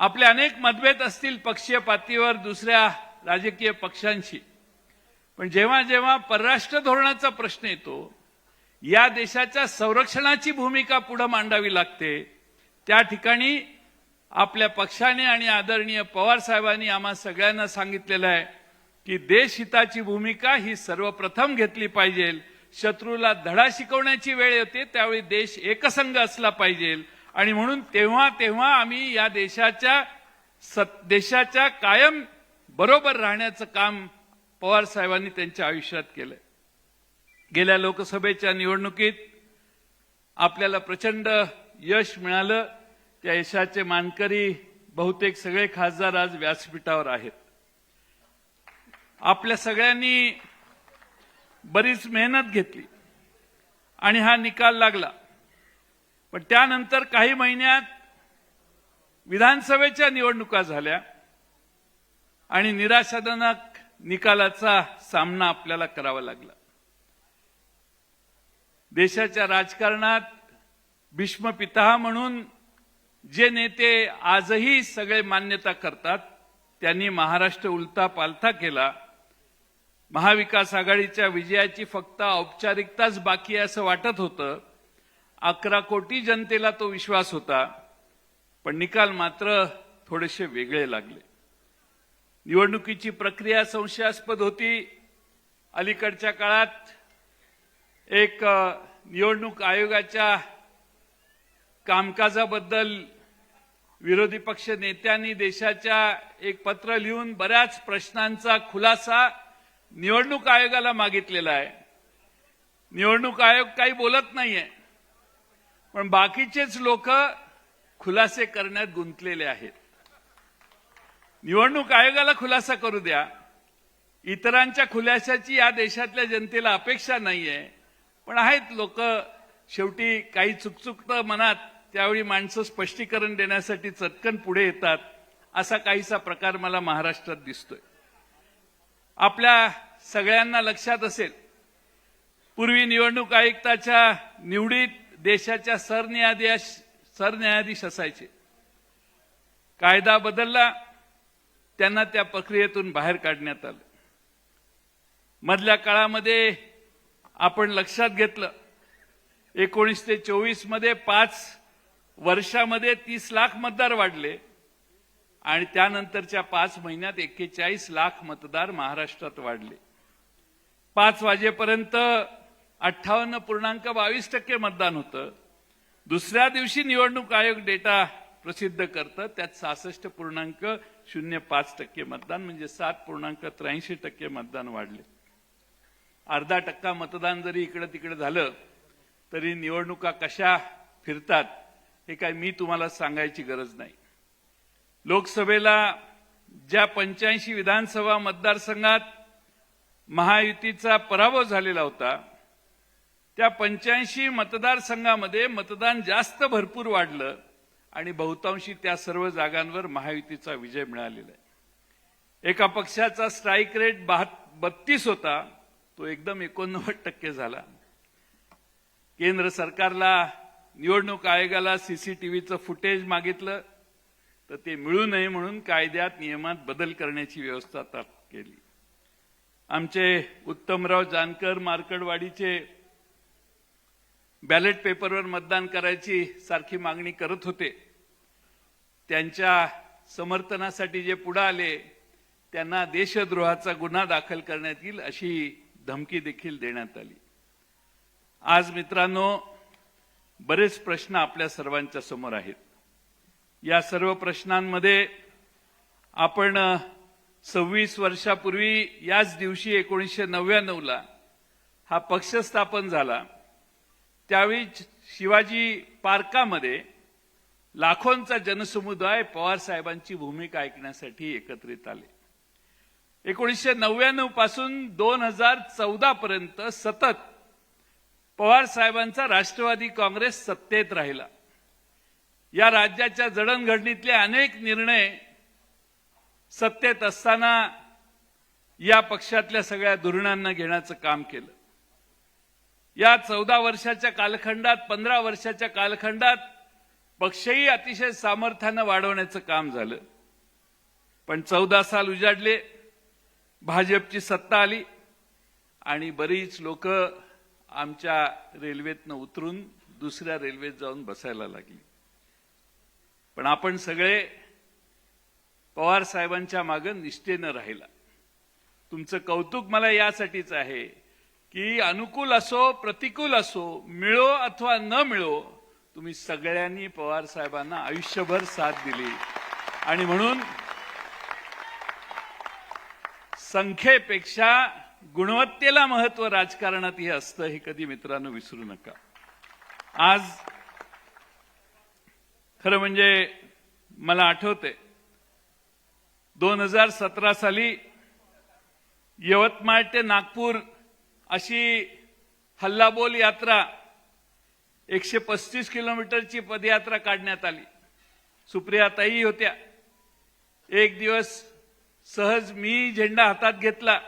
आपले अनेक मतभेद असतील पक्षीय पातळीवर दुसऱ्या राजकीय पक्षांशी. पण जेव्हा जेव्हा परराष्ट्र धोरणाचा प्रश्न येतो या देशाच्या संरक्षणाची भूमिका पुढे मांडावी लागते. त्या ठिकाणी आपल्या पक्षाने आणि आदरणीय पवार साहेबांनी आम्हा सगळ्यांना सांगितलेलं आहे की देशहिताची भूमिका ही सर्वप्रथम घेतली पाहिजे. शत्रूला धडा शिकवण्याची वेळ येते त्यावेळी देश एकसंघ असला पाहिजे. आणि म्हणून तेव्हा तेव्हा आम्ही या देशाच्या सत- देशाच्या कायम बरोबर राहण्याचं काम पवार साहेबांनी त्यांच्या आयुष्यात केलंय गेल्या लोकसभेच्या निवडणुकीत आपल्याला प्रचंड यश मिळालं. त्या यशाचे मानकरी बहुतेक सगळे खासदार आज व्यासपीठावर आहेत. आपल्या सगळ्यांनी बरीच मेहनत घेतली आणि हा निकाल लागला. पण त्यानंतर काही महिन्यात विधानसभेच्या निवडणुका झाल्या आणि निराशाजनक निकालाचा सामना आपल्याला करावा लागला. देशाच्या राजकारणात भीष्म पिता म्हणून जे नेते आजही सगळे मान्यता करतात त्यांनी महाराष्ट्र उलता पालथा केला. महाविकास आघाडीच्या विजयाची फक्त औपचारिकताच बाकी आहे असं वाटत होतं. अकरा कोटी जनतेला तो विश्वास होता पण निकाल मात्र थोडेसे वेगळे लागले. निवडणुकीची प्रक्रिया संशयास्पद होती. अलीकडच्या काळात एक निवडणूक आयोगाच्या कामकाजाबद्दल विरोधी पक्ष नेत्यांनी देशाच्या एक पत्र लिहून बऱ्याच प्रश्नांचा खुलासा निवडणूक आयोगाला मागितलेला आहे. निवडणूक आयोग काही बोलत नाहीये. पण बाकीचेच लोक खुलासे करण्यात गुंतलेले आहेत. निवडणूक आयोगाला खुलासा करू द्या. इतरांच्या खुलाशाची या देशातल्या जनतेला अपेक्षा नाहीये. पण आहेत लोक शेवटी काही चुकचुकतं मनात त्यावेळी माणसं स्पष्टीकरण देण्यासाठी चटकन पुढे येतात असा काहीसा प्रकार मला महाराष्ट्रात दिसतोय. आपल्या सगळ्यांना लक्षात असेल पूर्वी निवडणूक आयुक्ताच्या निवडीत देशाच्या सरन्यायाधीश सरन्यायाधीश असायचे. कायदा बदलला त्यांना त्या प्रक्रियेतून बाहेर काढण्यात आलं. मधल्या काळामध्ये आपण लक्षात घेतलं एकोणीस ते चोवीसमध्ये पाच वर्षामध्ये तीस लाख मतदार वाढले आणि त्यानंतरच्या पाच महिन्यात एक्केचाळीस लाख मतदार महाराष्ट्रात वाढले. पाच वाजेपर्यंत अठ्ठावन्न पूर्णांक बावीस टक्के मतदान होतं. दुसऱ्या दिवशी निवडणूक आयोग डेटा प्रसिद्ध करतं. त्यात सहासष्ट पूर्णांक शून्य पाच टक्के मतदान म्हणजे सात पूर्णांक त्र्याऐंशी टक्के मतदान वाढले. अर्धा टक्का मतदान जरी इकडे तिकडे झालं तरी निवडणुका कशा फिरतात हे काय मी तुम्हाला सांगायची गरज नाही. लोकसभेला ज्या पंच्याऐंशी विधानसभा मतदारसंघात महायुतीचा पराभव झालेला होता त्या पंच्याऐंशी मतदारसंघामध्ये मतदान जास्त भरपूर वाढलं आणि बहुतांशी त्या सर्व जागांवर महायुतीचा विजय मिळालेला आहे. एका पक्षाचा स्ट्राईक रेट बत्तीस होता तो एकदम एकोणनव्वद टक्के झाला. केंद्र सरकारला निवडणूक आयोगाला सीसीटीव्हीचं फुटेज मागितलं तर ते मिळू नये म्हणून कायद्यात नियमात बदल करण्याची व्यवस्था केली आमचे उत्तमराव जानकर मार्कडवाडीचे बॅलेट पेपरवर मतदान करायची सारखी मागणी करत होते. त्यांच्या समर्थनासाठी जे पुढे आले त्यांना देशद्रोहाचा गुन्हा दाखल करण्यात येईल अशी धमकी देखील देण्यात आली. आज मित्रांनो बरेच प्रश्न आपल्या सर्वांच्या समोर आहेत. या सर्व प्रश्नांमध्ये आपण सव्वीस वर्षापूर्वी याच दिवशी एकोणीसशे नव्याण्णवला हा पक्ष स्थापन झाला. त्यावेळी शिवाजी पार्कामध्ये लाखोंचा जनसमुदाय पवार साहेबांची भूमिका ऐकण्यासाठी एकत्रित आले. एकोणीसशे नव्याण्णवपासून दोन हजार चौदा पर्यंत सतत पवार साहेबांचा राष्ट्रवादी काँग्रेस सत्तेत राहिला. या राज्याच्या जडणघडणीतले अनेक निर्णय सत्तेत असताना या पक्षातल्या सगळ्या धोरणांना घेण्याचं काम केलं. या चौदा वर्षाच्या कालखंडात पंधरा वर्षाच्या कालखंडात पक्षही अतिशय सामर्थ्यानं वाढवण्याचं काम झालं. पण चौदा साल उजाडले भाजपची सत्ता आली आणि बरीच लोक आमच्या रेल्वेतनं उतरून दुसऱ्या रेल्वेत जाऊन बसायला लागली. पण आपण सगळे पवार साहेबांच्या मागं निष्ठेनं राहिला. तुमचं कौतुक मला यासाठीच आहे की अनुकूल असो प्रतिकूल असो मिळो अथवा न मिळो तुम्ही सगळ्यांनी पवार साहेबांना आयुष्यभर साथ दिली. आणि म्हणून संख्येपेक्षा गुणवत्तेला महत्त्व राजकारणात हे असतं हे कधी मित्रांनो विसरू नका. आज खरं म्हणजे मला आठवते दोन हजार सतरा साली यवतमाळ ते नागपूर अशी हल्लाबोल यात्रा एकशे पस्तीस किलोमीटरची पदयात्रा काढण्यात आली. सुप्रियाताई होत्या. एक दिवस सहज मी झेंडा हातात घेतला.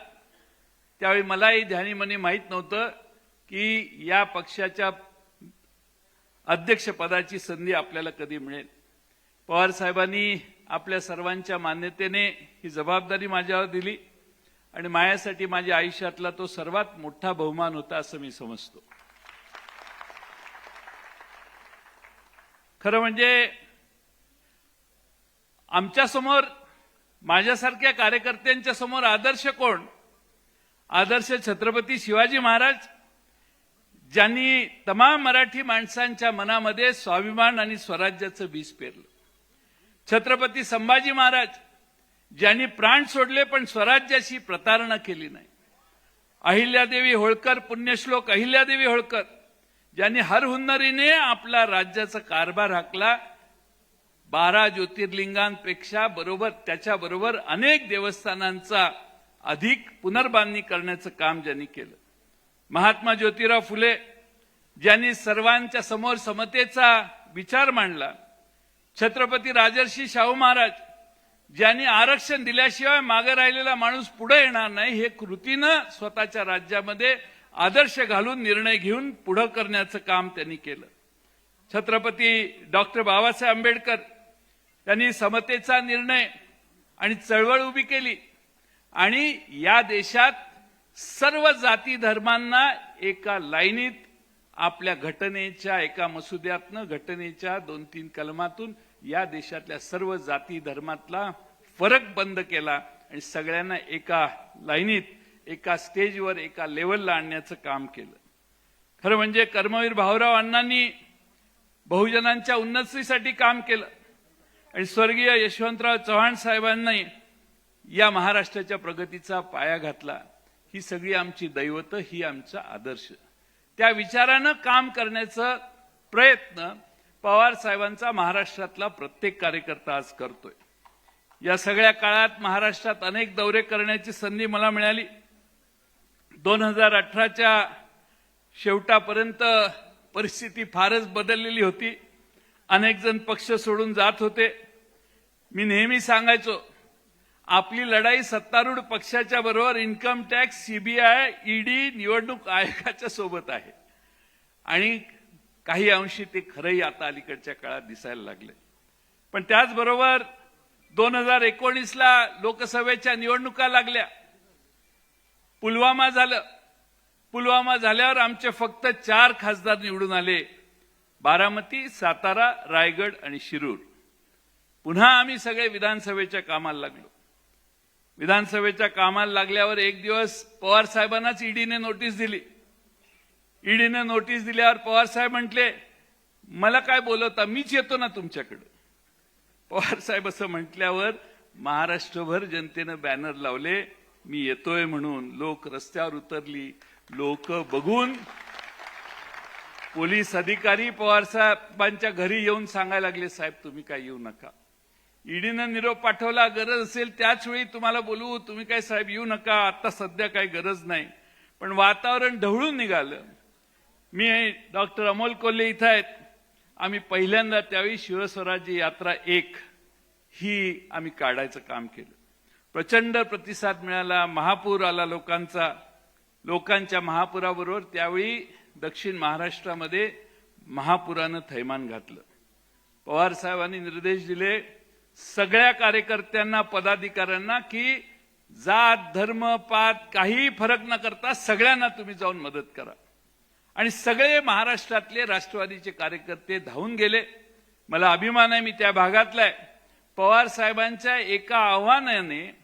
त्यावेळी मलाही ध्यानीमनी माहीत नव्हतं की या पक्षाच्या अध्यक्षपदाची संधी आपल्याला कधी मिळेल. पवार साहेबांनी आपल्या सर्वांच्या मान्यतेने ही जबाबदारी माझ्यावर दिली. आणि माझ्यासाठी माझ्या आयुष्यातला तो सर्वात मोठा बहुमान होता असं मी समजतो. खरं म्हणजे आमच्यासमोर माझ्यासारख्या कार्यकर्त्यांच्या समोर आदर्श कोण? आदर्श छत्रपती शिवाजी महाराज ज्यांनी तमाम मराठी माणसांच्या मनामध्ये स्वाभिमान आणि स्वराज्याचं बीज पेरलं. छत्रपती संभाजी महाराज ज्यांनी प्राण सोडले पण स्वराज्याशी प्रतारणा केली नाही. अहिल्यादेवी होळकर पुण्यश्लोक अहिल्यादेवी होळकर ज्यांनी हर हुन्नरीने आपला राज्याचा कारभार हाकला बारा ज्योतिर्लिंगांपेक्षा बरोबर त्याच्याबरोबर अनेक देवस्थानांचा अधिक पुनर्बांधणी करण्याचं काम ज्यांनी केलं. महात्मा ज्योतिराव फुले ज्यांनी सर्वांच्या समोर समतेचा विचार मांडला छत्रपती राजर्षी शाहू महाराज ज्यांनी आरक्षण दिल्याशिवाय मागे राहिलेला माणूस पुढे येणार नाही हे कृतीनं स्वतःच्या राज्यामध्ये आदर्श घालून निर्णय घेऊन पुढं करण्याचं काम त्यांनी केलं. छत्रपती डॉक्टर बाबासाहेब आंबेडकर त्यांनी समतेचा निर्णय आणि चळवळ उभी केली आणि या देशात सर्व जाती धर्मांना एका लाईनीत आपल्या घटनेच्या एका मसुद्यातनं घटनेच्या दोन तीन कलमातून या देशातल्या सर्व जाती धर्मातला फरक बंद केला आणि सगळ्यांना एका लाईनीत एका स्टेजवर एका लेवलला आणण्याचं काम केलं. खरं म्हणजे कर्मवीर भाऊराव अण्णांनी बहुजनांच्या उन्नतीसाठी काम केलं. आणि स्वर्गीय यशवंतराव चव्हाण साहेबांनी या महाराष्ट्राच्या प्रगतीचा पाया घातला. ही सगळी आमची दैवत ही आमचा आदर्श. त्या विचारानं काम करण्याचा प्रयत्न पवार साहेबांचा महाराष्ट्रातला प्रत्येक कार्यकर्ता आज करतोय. या सगळ्या काळात महाराष्ट्रात अनेक दौरे करण्याची संधी मला मिळाली. दोन हजार अठराच्या शेवटापर्यंत परिस्थिती फारच बदललेली होती. अनेक जण पक्ष सोडून जात होते. मी नेहमी सांगायचो आपली लढाई सत्तारूढ पक्षाच्या बरोबर इन्कम टॅक्स सीबीआय ईडी निवडणूक आयोगाच्या सोबत आहे. आणि काही अंशी ते खरंही आता अलीकडच्या काळात दिसायला लागले. पण त्याचबरोबर दोन हजार एकोणीसला लोकसभेच्या निवडणुका लागल्या. पुलवामा झालं. पुलवामा झाल्यावर आमचे फक्त चार खासदार निवडून आले. बारामती सातारा रायगड आणि शिरूर. पुन्हा आम्ही सगळे विधानसभेच्या कामाला लागलो. विधानसभेच्या कामाला लागल्यावर एक दिवस पवार साहेबांनाच ईडीने नोटीस दिली. ईडीनं नोटीस दिल्यावर पवार साहेब म्हटले मला काय बोलवता? मीच येतो ना तुमच्याकडे. पवार साहेब असं म्हटल्यावर महाराष्ट्रभर जनतेनं बॅनर लावले मी येतोय म्हणून. लोक रस्त्यावर उतरली. लोक बघून पोलीस अधिकारी पवार साहेबांच्या घरी येऊन सांगायला लागले साहेब तुम्ही काय येऊ नका. ईडीनं निरोप पाठवला गरज असेल त्याच वेळी तुम्हाला बोलवू. तुम्ही काय साहेब येऊ नका. आता सध्या काही गरज नाही. पण वातावरण ढवळून निघालं. मी डॉक्टर अमोल कोल्हे इथं आहेत. आम्ही पहिल्यांदा त्यावेळी शिवस्वराज्य यात्रा एक ही आम्ही काढायचं काम केलं. प्रचंड प्रतिसाद मिळाला महापूर आला लोकांचा लोकांच्या महापुराबरोबर त्यावेळी दक्षिण महाराष्ट्रामध्ये महापुरानं थैमान घातलं. पवार साहेबांनी निर्देश दिले सगळ्या कार्यकर्त्यांना पदाधिकाऱ्यांना की जात धर्म पात काही फरक न करता सगळ्यांना तुम्ही जाऊन मदत करा. आणि सगळे महाराष्ट्रातले राष्ट्रवादीचे कार्यकर्ते धावून गेले. मला अभिमान आहे मी त्या भागातला आहे. पवार साहेबांच्या एका आव्हानाने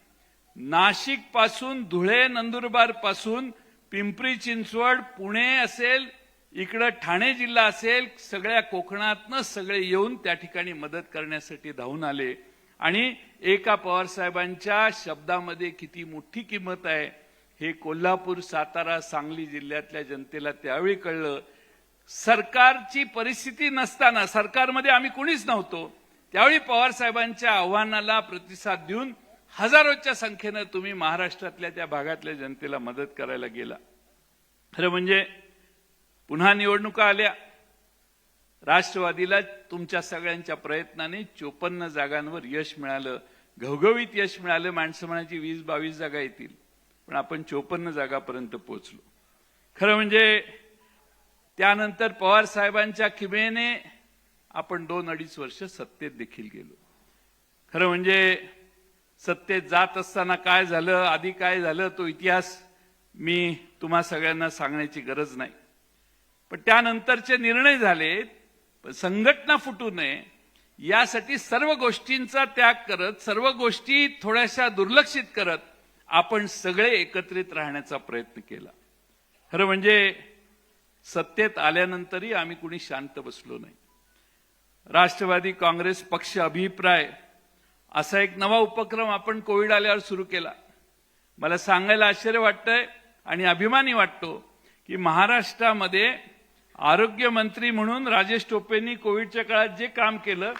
नाशिकपासून धुळे नंदुरबारपासून पिंपरी चिंचवड पुणे असेल इकडं ठाणे जिल्हा असेल सगळ्या कोकणातनं सगळे येऊन त्या ठिकाणी मदत करण्यासाठी धावून आले. आणि एका पवार साहेबांच्या शब्दामध्ये किती मोठी किंमत आहे हे कोल्हापूर सातारा सांगली जिल्ह्यातल्या जनतेला त्यावेळी कळलं सरकारची परिस्थिती नसताना सरकारमध्ये आम्ही कुणीच नव्हतो त्यावेळी पवार साहेबांच्या आव्हानाला प्रतिसाद देऊन हजारोच्या संख्येनं तुम्ही महाराष्ट्रातल्या त्या भागातल्या जनतेला मदत करायला गेला. खरं म्हणजे पुन्हा निवडणुका आल्या. राष्ट्रवादीला तुमच्या सगळ्यांच्या प्रयत्नाने चोपन्न जागांवर यश मिळालं घवघवीत यश मिळालं माणसं म्हणायची वीस बावीस जागा येतील. पण आपण चोपन्न जागापर्यंत पोहोचलो. खरं म्हणजे त्यानंतर पवार साहेबांच्या किमेने आपण दोन अडीच वर्ष सत्तेत देखील गेलो. खरं म्हणजे सत्तेत जात असताना काय झालं आधी काय झालं तो इतिहास मी तुम्हा सगळ्यांना सांगण्याची गरज नाही. पण त्यानंतरचे निर्णय झाले पण संघटना फुटू नये यासाठी सर्व गोष्टींचा त्याग करत सर्व गोष्टी थोड्याशा दुर्लक्षित करत आपण सगळे एकत्रित राहण्याचा प्रयत्न केला. खरं म्हणजे सत्तेत आल्यानंतरही आम्ही कुणी शांत बसलो नाही. राष्ट्रवादी काँग्रेस पक्ष अभिप्राय असा एक नवा उपक्रम आपण कोविड आल्यावर सुरू केला. मला सांगायला आश्चर्य वाटतंय आणि अभिमानी वाटतो की महाराष्ट्रामध्ये आरोग्यमंत्री म्हणून राजेश टोपेंनी कोविडच्या काळात जे काम केलं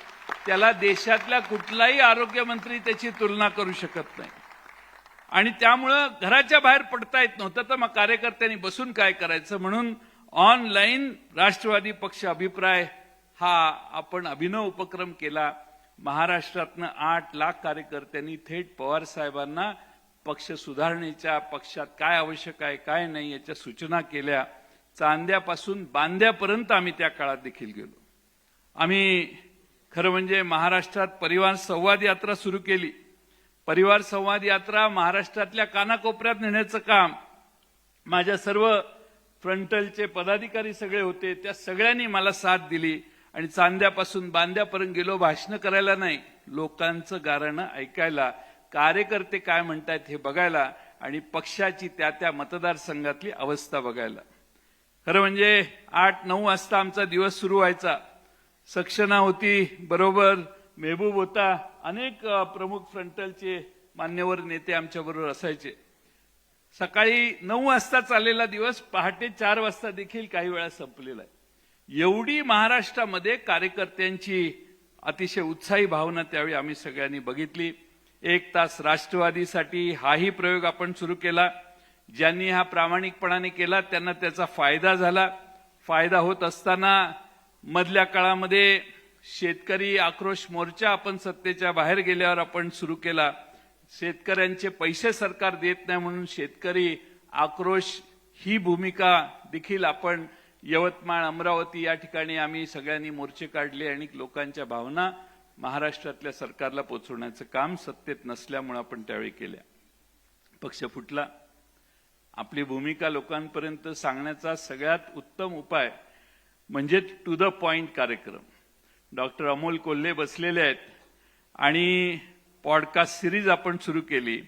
त्याला देशातल्या कुठलाही आरोग्यमंत्री त्याची तुलना करू शकत नाही. आणि त्यामुळं घराच्या बाहेर पडता येत नव्हतं. तर मग कार्यकर्त्यांनी बसून काय करायचं म्हणून ऑनलाईन राष्ट्रवादी पक्ष अभिप्राय हा आपण अभिनव उपक्रम केला. महाराष्ट्रातनं आठ लाख कार्यकर्त्यांनी थेट पवार साहेबांना पक्ष सुधारणेच्या पक्षात काय आवश्यक आहे काय नाही याच्या सूचना केल्या. चांद्यापासून बांद्यापर्यंत आम्ही त्या काळात देखील गेलो. आम्ही खरं म्हणजे महाराष्ट्रात परिवार संवाद यात्रा सुरू केली. परिवार संवाद यात्रा महाराष्ट्रातल्या कानाकोपऱ्यात नेण्याचं काम. माझ्या सर्व फ्रंटलचे पदाधिकारी सगळे होते. त्या सगळ्यांनी मला साथ दिली आणि चांद्यापासून बांद्यापर्यंत गेलो. भाषण करायला नाही. लोकांचं गारणं ऐकायला. कार्यकर्ते काय म्हणतायत हे बघायला आणि पक्षाची त्या त्या मतदारसंघातली अवस्था बघायला. खरं म्हणजे आठ नऊ वाजता आमचा दिवस सुरू व्हायचा. सक्षणा होती बरोबर. मेहबूब होता अनेक प्रमुख फ्रंटलचे मान्यवर नेते आमच्या बरोबर असायचे. सकाळी नऊ वाजता चाललेला दिवस पहाटे चार वाजता देखील काही वेळा संपलेला आहे. एवढी महाराष्ट्रामध्ये कार्यकर्त्यांची अतिशय उत्साही भावना त्यावेळी आम्ही सगळ्यांनी बघितली. एक तास राष्ट्रवादीसाठी हाही प्रयोग आपण सुरू केला. ज्यांनी हा प्रामाणिकपणाने केला त्यांना त्याचा फायदा झाला. फायदा होत असताना मधल्या काळामध्ये शेतकरी आक्रोश मोर्चा आपण सत्तेच्या बाहेर गेल्यावर आपण सुरू केला. शेतकऱ्यांचे पैसे सरकार देत नाही म्हणून शेतकरी आक्रोश ही भूमिका देखील आपण यवतमाळ अमरावती या ठिकाणी आम्ही सगळ्यांनी मोर्चे काढले आणि लोकांच्या भावना महाराष्ट्रातल्या सरकारला पोचवण्याचं काम सत्तेत नसल्यामुळे आपण त्यावेळी केल्या पक्ष फुटला. आपली भूमिका लोकांपर्यंत सांगण्याचा सगळ्यात उत्तम उपाय म्हणजे टू द पॉइंट कार्यक्रम. डॉक्टर अमोल कोल्हे बसलेले आहेत. आणि पॉडकास्ट सिरीज आपण सुरू केली.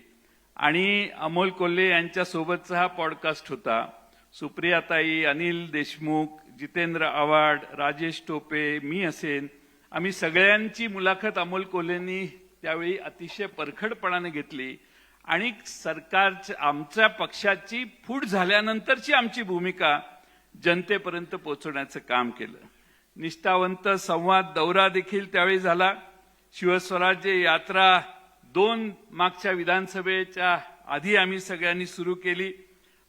आणि अमोल कोल्हे यांच्यासोबतचा हा पॉडकास्ट होता. सुप्रियाताई अनिल देशमुख जितेंद्र आव्हाड राजेश टोपे मी असेन. आम्ही सगळ्यांची मुलाखत अमोल कोल्हेंनी त्यावेळी अतिशय परखडपणाने घेतली. आणि सरकारच्या आमच्या पक्षाची फूट झाल्यानंतरची आमची भूमिका जनतेपर्यंत पोहोचवण्याचं काम केलं. निष्ठावंत संवाद दौरा देखील त्यावेळी झाला. शिवस्वराज्य यात्रा दोन मागच्या विधानसभेच्या आधी आम्ही सगळ्यांनी सुरू केली.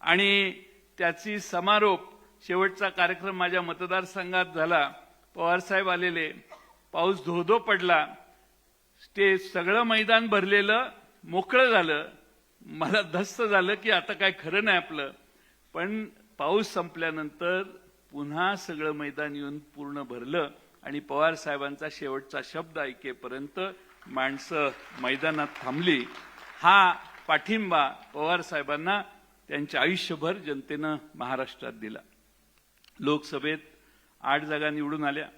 आणि त्याची समारोप शेवटचा कार्यक्रम माझ्या मतदारसंघात झाला. पवारसाहेब आलेले. पाऊस धोधो पडला. स्टेज सगळं मैदान भरलेलं. मोकळं झालं. मला धस्त झालं की आता काय खरं नाही आपलं. पण पाऊस संपल्यानंतर पुन्हा सगळं मैदान येऊन पूर्ण भरलं आणि पवार साहेबांचा शेवटचा शब्द ऐकेपर्यंत माणसं मैदानात थांबली. हा पाठिंबा पवार साहेबांना त्यांच्या आयुष्यभर जनतेनं महाराष्ट्रात दिला. लोकसभेत आठ जागा निवडून आल्या.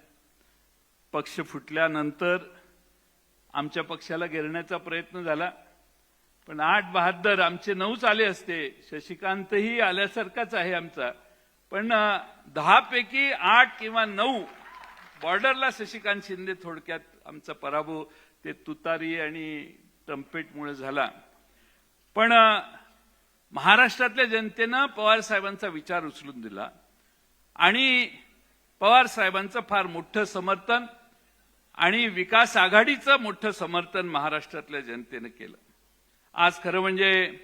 पक्ष फुटल्यानंतर आमच्या पक्षाला घेरण्याचा प्रयत्न झाला. पण आठ बहात्तर आमचे नऊच आले असते. शशिकांतही आल्यासारखाच आहे आमचा. पण दहापैकी आठ किंवा नऊ बॉर्डरला शशिकांत शिंदे थोडक्यात आमचा पराभव ते तुतारी आणि ट्रम्पेटमुळे झाला. पण महाराष्ट्रातल्या जनतेनं पवार साहेबांचा विचार उचलून दिला. आणि पवार साहेबांचं फार मोठं समर्थन आणि विकास आघाडीचं मोठं समर्थन महाराष्ट्रातल्या जनतेनं केलं. आज खरं म्हणजे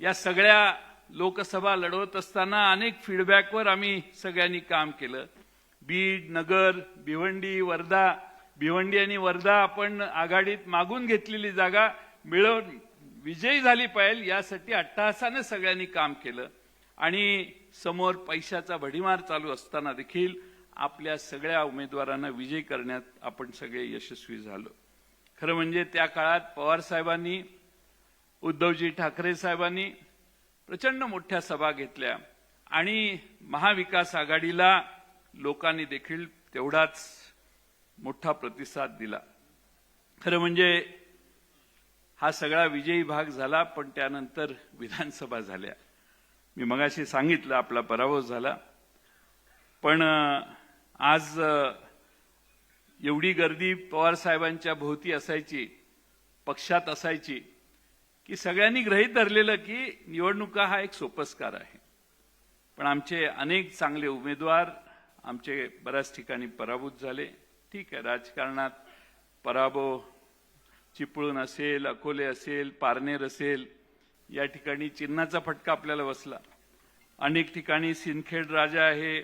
या सगळ्या लोकसभा लढवत असताना अनेक फीडबॅकवर आम्ही सगळ्यांनी काम केलं. बीड नगर भिवंडी वर्धा. भिवंडी आणि वर्धा आपण आघाडीत मागून घेतलेली जागा मिळवून विजयी झाली पाहिजे यासाठी अट्टहासानं सगळ्यांनी काम केलं. आणि समोर पैशाचा भडीमार चालू असताना देखील आपल्या सगळ्या उमेदवारांना विजयी करण्यात आपण सगळे यशस्वी झालो. खरं म्हणजे त्या काळात पवार साहेबांनी उद्धवजी ठाकरे साहेबांनी प्रचंड मोठ्या सभा घेतल्या. आणि महाविकास आघाडीला लोकांनी देखील तेवढाच मोठा प्रतिसाद दिला. खरं म्हणजे हा सगळा विजयी भाग झाला पण त्यानंतर विधानसभा झाल्या. मी मगाशी सांगितलं आपला पराभव झाला. पण आज एवढी गर्दी पवार साहेबांच्या भोवती असायची पक्षात असायची की सगळ्यांनी ग्रहित धरलेलं की निवडणुका हा एक सोपस्कार आहे. पण आमचे अनेक चांगले उमेदवार आमचे बऱ्याच ठिकाणी पराभूत झाले. ठीक आहे राजकारणात पराभव चिपळूण असेल अकोले असेल पारनेर असेल या ठिकाणी चिन्हाचा फटका आपल्याला बसला. अनेक ठिकाणी सिंदखेड राजा आहे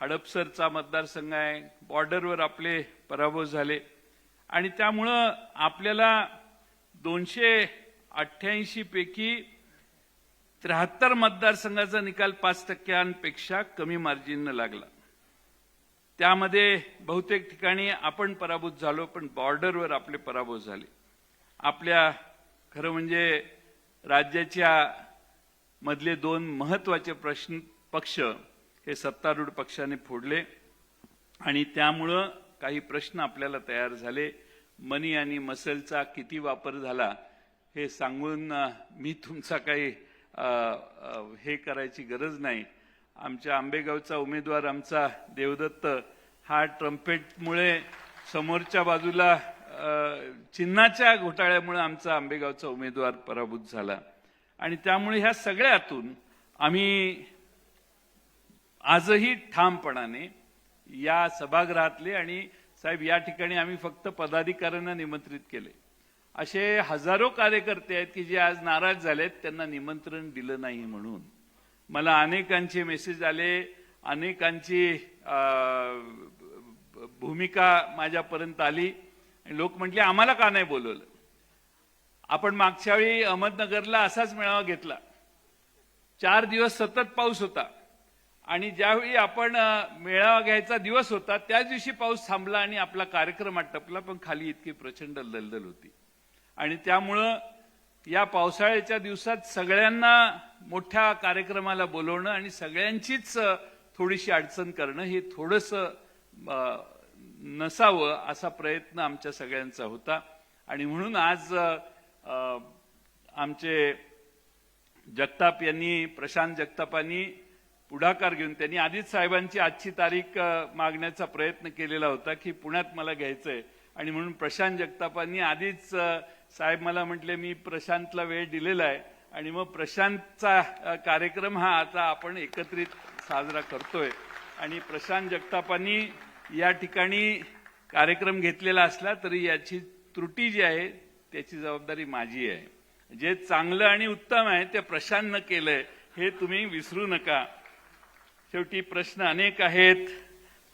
हडपसरचा मतदारसंघ आहे बॉर्डरवर आपले पराभव झाले. आणि त्यामुळं आपल्याला दोनशे अठ्ठ्याऐंशी पैकी त्र्याहत्तर मतदारसंघाचा निकाल पाच टक्क्यांपेक्षा कमी मार्जिननं लागला. त्यामध्ये बहुतेक ठिकाणी आपण पराभूत झालो पण बॉर्डरवर आपले पराभव झाले. आपल्या खरं म्हणजे राज्याच्या मधले दोन महत्त्वाचे प्रश्न पक्ष हे सत्तारूढ पक्षाने फोडले आणि त्यामुळं काही प्रश्न आपल्याला तयार झाले. मनी आणि मसलचा किती वापर झाला हे सांगून मी तुमचा काही हे करायची गरज नाही. आमच्या आंबेगावचा उमेदवार आमचा देवदत्त हा ट्रम्पेटमुळे समोरच्या बाजूला चिन्हाच्या घोटाळ्यामुळे आमचा आंबेगावचा उमेदवार पराभूत झाला. आणि त्यामुळे ह्या सगळ्यातून आम्ही आजही ठामपणाने या सभागृहातले आणि साहेब या ठिकाणी आम्ही फक्त पदाधिकाऱ्यांना निमंत्रित केले. असे हजारो कार्यकर्ते आहेत की जे आज नाराज झालेत त्यांना निमंत्रण दिलं नाही म्हणून. मला अनेकांचे मेसेज आले अनेकांची भूमिका माझ्यापर्यंत आली. आणि लोक म्हटले आम्हाला का नाही बोलवलं? आपण मागच्या वेळी अहमदनगरला असाच मेळावा घेतला. चार दिवस सतत पाऊस होता. आणि ज्यावेळी आपण मेळावा घ्यायचा दिवस होता त्याच दिवशी पाऊस थांबला आणि आपला कार्यक्रम आटपला पण खाली इतकी प्रचंड दलदल होती. आणि त्यामुळं या पावसाळ्याच्या दिवसात सगळ्यांना मोठ्या कार्यक्रमाला बोलवणं आणि सगळ्यांचीच थोडीशी अडचण करणं हे थोडंसं नसावं असा प्रयत्न आमच्या सगळ्यांचा होता. आणि म्हणून आज आमचे जगताप यांनी प्रशांत जगतापांनी पुढाकार घेऊन त्यांनी आधीच साहेबांची आजची तारीख मागण्याचा प्रयत्न केलेला होता की पुण्यात मला घ्यायचंय. आणि म्हणून प्रशांत जगतापांनी आधीच साहेब मला म्हटले मी प्रशांतला वेळ दिलेला आहे आणि मग प्रशांतचा कार्यक्रम हा आता आपण एकत्रित साजरा करतोय. आणि प्रशांत जगतापांनी या ठिकाणी कार्यक्रम घेतलेला असला तरी याची त्रुटी जी आहे त्याची जबाबदारी माझी आहे. जे चांगलं आणि उत्तम आहे ते प्रशांतनं केलंय हे तुम्ही विसरू नका. शेवटी प्रश्न अनेक आहेत.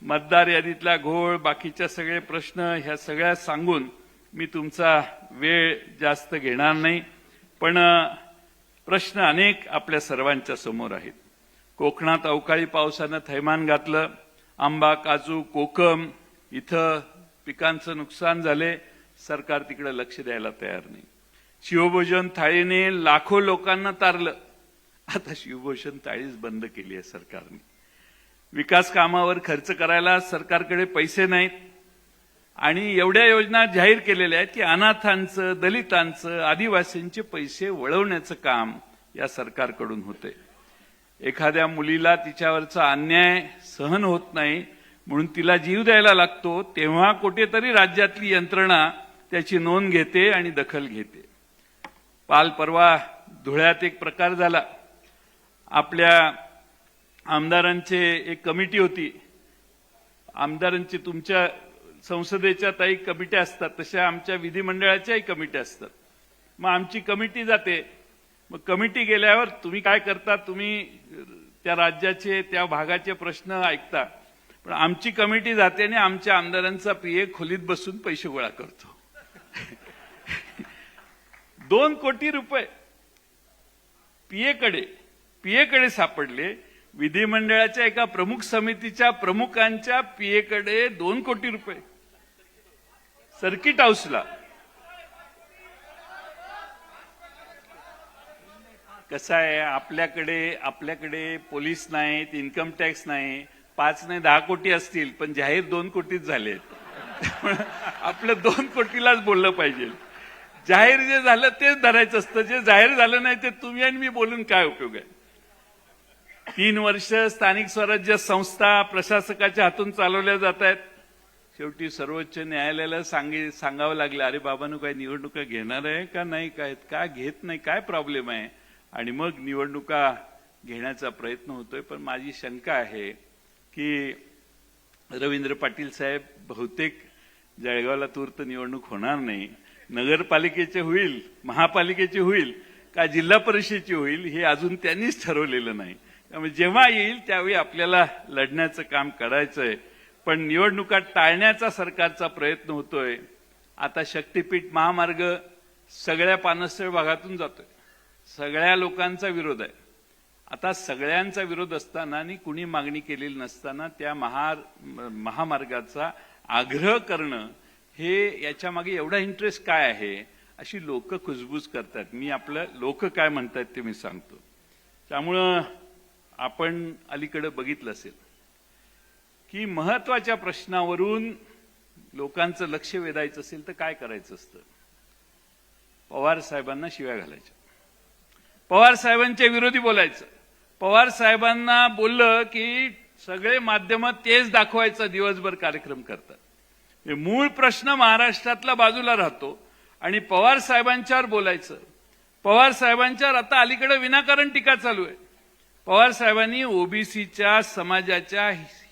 मतदार यादीतला घोळ बाकीच्या सगळे प्रश्न ह्या सगळ्या सांगून मी तुमचा वेळ जास्त घेणार नाही पण प्रश्न अनेक आपल्या सर्वांच्या समोर आहेत. कोकणात अवकाळी पावसानं थैमान घातलं आंबा काजू कोकम इथं पिकांचं नुकसान झाले सरकार तिकडे लक्ष द्यायला तयार नाही. शिवभोजन थाळीने लाखो लोकांना तारलं. आता शिवभोजन थाळीच बंद केली आहे सरकारने. विकास कामावर खर्च करायला सरकारकडे पैसे नाहीत. आणि एवढ्या योजना जाहीर केलेल्या आहेत की अनाथांचं दलितांचं आदिवासींचे पैसे वळवण्याचं काम या सरकारकडून होते एखाद्या मुलीला तिच्यावरचा अन्याय सहन होत नाही म्हणून तिला जीव द्यायला लागतो तेव्हा कुठेतरी राज्यातली यंत्रणा त्याची नोंद घेते आणि दखल घेते. काल परवा धुळ्यात एक प्रकार झाला. आपल्या आमदारांचे एक कमिटी होती. आमदारांची तुमच्या संसदेच्या काही कमिट्या असतात तशा आमच्या विधिमंडळाच्याही कमिट्या असतात. मग आमची कमिटी जाते. मग कमिटी गेल्यावर तुम्ही काय करता? तुम्ही त्या राज्याचे त्या भागाचे प्रश्न ऐकता. पण आमची कमिटी जाते आणि आमच्या आमदारांचा पीए खोलीत बसून पैसे गोळा करतो. दोन कोटी रुपये. पीएकडे पीएकडे सापडले. विधिमंडळाच्या एका प्रमुख समितीच्या प्रमुखांच्या पीएकडे दोन कोटी रुपये. सर्किट हाऊसला. कसं आहे आपल्याकडे आपल्याकडे पोलीस नाहीत इन्कम टॅक्स नाही. पाच नाही दहा कोटी असतील पण जाहीर दोन कोटीच झालेत. आपलं दोन कोटीलाच बोललं पाहिजे. जाहीर जे झालं तेच धरायचं असतं. जे जाहीर झालं नाही ते तुम्ही आणि मी बोलून काय उपयोग आहे? तीन वर्ष स्थानिक स्वराज्य संस्था प्रशासकाच्या हातून चालवल्या जात आहेत. शेवटी सर्वोच्च न्यायालयाला सांगे सांगावं लागलं अरे बाबांनो काय निवडणुका घेणार आहे का नाही? काय का घेत नाही? काय प्रॉब्लेम आहे? आणि मग निवडणुका घेण्याचा प्रयत्न होतोय. पण माझी शंका आहे की रवींद्र पाटील साहेब बहुतेक जळगावला तूर्त निवडणूक होणार नाही. नगरपालिकेचे होईल महापालिकेची होईल का जिल्हा परिषदेची होईल हे अजून त्यांनीच ठरवलेलं नाही. त्यामुळे जेव्हा येईल त्यावेळी आपल्याला लढण्याचं काम करायचंय. पण निवडणुका टाळण्याचा सरकारचा प्रयत्न होतोय. आता शक्तीपीठ महामार्ग सगळ्या पानसळ भागातून जातोय. सगळ्या लोकांचा विरोध आहे. आता सगळ्यांचा विरोध असताना आणि कुणी मागणी केलेली नसताना त्या महा महामार्गाचा आग्रह करणं हे याच्या मागे एवढा इंटरेस्ट काय आहे अशी लोक कुजबूज करतात. मी आपलं लोक काय म्हणतात ते मी सांगतो. त्यामुळं आपण अलीकडे बघितलं असेल. की महत्त्वाच्या प्रश्नावरून लोकांचं लक्ष वेधायचं असेल तर काय करायचं असतं? पवार साहेबांना शिव्या घालायच्या. पवार साहेबांच्या विरोधी बोलायचं. पवार साहेबांना बोललं की सगळे माध्यम तेच दाखवायचा दिवसभर कार्यक्रम करतात. हे मूळ प्रश्न महाराष्ट्रातला बाजूला राहतो आणि पवार साहेबांच्यावर बोलायचं. पवार साहेबांच्यावर आता अलीकडे विनाकारण टीका चालू आहे. पवार साहेबांनी ओबीसीच्या समाजाच्या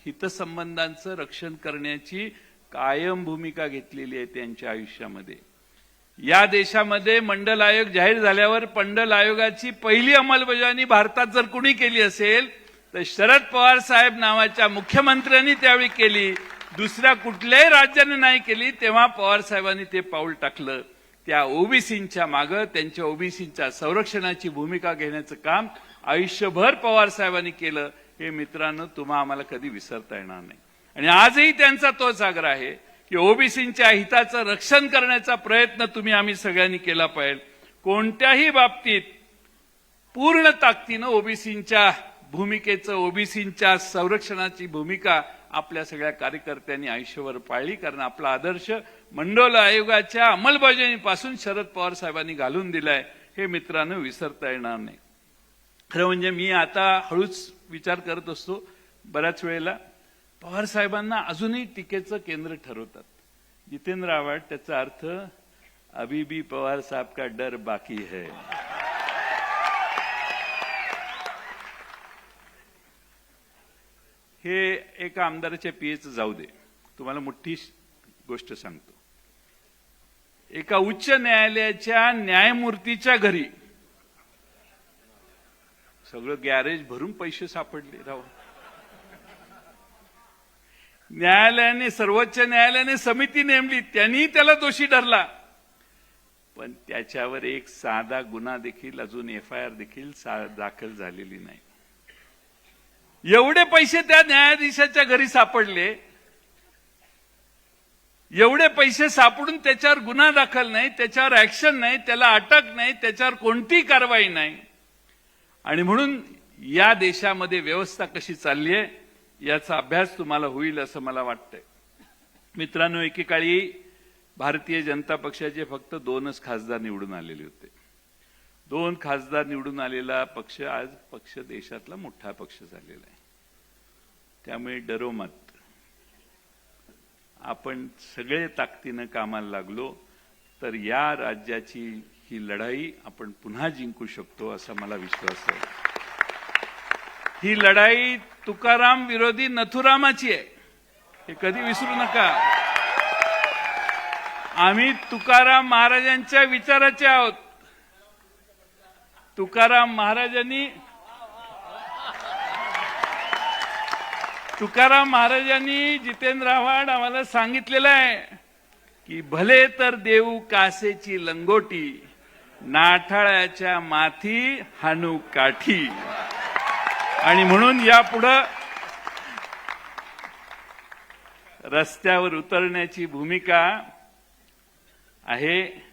हितसंबंधांचं रक्षण करण्याची कायम भूमिका घेतलेली आहे त्यांच्या आयुष्यामध्ये. या देशामध्ये मंडल आयोग जाहीर झाल्यावर मंडल आयोगाची पहिली अंमलबजावणी भारतात जर कुणी केली असेल तर शरद पवार साहेब नावाच्या मुख्यमंत्र्यांनी त्यावेळी केली. दुसऱ्या कुठल्याही राज्याने नाही केली तेव्हा पवार साहेबांनी ते पाऊल टाकलं. त्या ओबीसींच्या मागं त्यांच्या ओबीसींच्या संरक्षणाची भूमिका घेण्याचं काम आयुष्यभर पवार साहेबांनी केलं. हे मित्रांनो तुम्हा आम्हाला कधी विसरता येणार नाही. आणि आजही त्यांचा तोच आग्रह आहे की ओबीसींच्या हिताचं रक्षण करण्याचा प्रयत्न तुम्ही आम्ही सगळ्यांनी केला पाहिजे. कोणत्याही बाबतीत पूर्ण ताकदीनं ओबीसींच्या भूमिकेचं ओबीसींच्या संरक्षणाची भूमिका आपल्या सगळ्या कार्यकर्त्यांनी आयुष्यभर पाळली. कारण आपला आदर्श मंडोल आयोगाच्या अंमलबजावणीपासून शरद पवार साहेबांनी घालून दिलाय. हे मित्रांनो विसरता येणार नाही. खरं म्हणजे मी आता हळूच विचार करत असतो बऱ्याच वेळेला. पवार साहेबांना अजूनही टीकेचं केंद्र ठरवतात. जितेंद्र आव्हाड त्याचा अर्थ अभी भी पवार साहब का डर बाकी है. हे एका आमदाराच्या पीएचं जाऊ दे. तुम्हाला मोठी गोष्ट सांगतो. एका उच्च न्यायालयाच्या न्यायमूर्तीच्या घरी सगळं गॅरेज भरून पैसे सापडले. राव. न्यायालयाने सर्वोच्च न्यायालयाने समिती नेमली. त्यांनी त्याला दोषी ठरला पण त्याच्यावर एक साधा गुन्हा देखील अजून एफ आय आर देखील दाखल झालेली नाही. एवढे पैसे त्या न्यायाधीशाच्या घरी सापडले. एवढे पैसे सापडून त्याच्यावर गुन्हा दाखल नाही त्याच्यावर ऍक्शन नाही त्याला अटक नाही त्याच्यावर कोणतीही कारवाई नाही. आणि म्हणून या देशामध्ये व्यवस्था कशी चालली आहे याचा अभ्यास तुम्हाला होईल असं मला वाटतंय. मित्रांनो एकेकाळी भारतीय जनता पक्षाचे फक्त दोनच खासदार निवडून आलेले होते. दोन खासदार निवडून आलेला पक्ष आज पक्ष देशातला मोठा पक्ष झालेला आहे. त्यामुळे डरो मत. आपण सगळे ताकदीनं कामाला लागलो तर या राज्याची ही लढाई आपण पुन्हा जिंकू शकतो असा मला विश्वास आहे. ही लढाई तुकाराम विरोधी नथुरामाची आहे. हे कधी विसरू नका. आम्ही तुकाराम महाराजांच्या विचाराचे आहोत. तुकाराम महाराजांनी तुकाराम महाराजांनी जितेंद्र आव्हाड आम्हाला सांगितलेलं आहे की भले तर देऊ कासेची लंगोटी. नाठाळ्याच्या माथी हानू काठी. आणि म्हणून यापुढं रस्त्यावर उतरण्याची भूमिका आहे.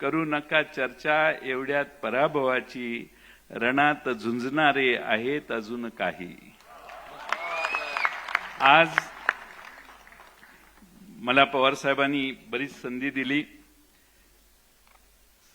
करू नका चर्चा एवढ्यात पराभवाची रणात झुंजणारे आहेत अजून काही. आज मला पवार साहेबांनी बरीच संधी दिली.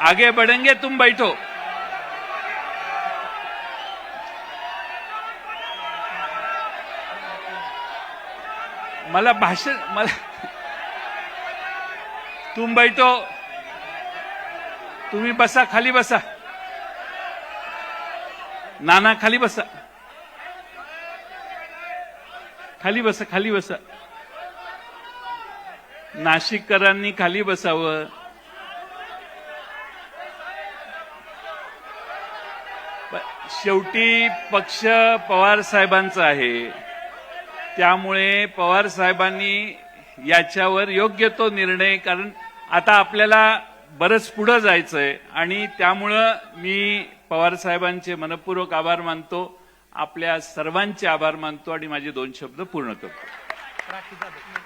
आगे बढ़ेंगे तुम बैठो। मला भाषण मला तुम बैठो। तुम्ही बसा खाली बसा। नाना खाली बसा। खाली बसा खाली बसा। नाशिककरांनी खाली बसावं। शेवटी पक्ष पवार साहेबांचा आहे. त्यामुळे पवार साहेबांनी याच्यावर योग्य तो निर्णय कारण आता आपल्याला बरंच पुढं जायचंय. आणि त्यामुळं मी पवार साहेबांचे मनपूर्वक आभार मानतो आपल्या सर्वांचे आभार मानतो आणि माझे दोन शब्द पूर्ण करतो.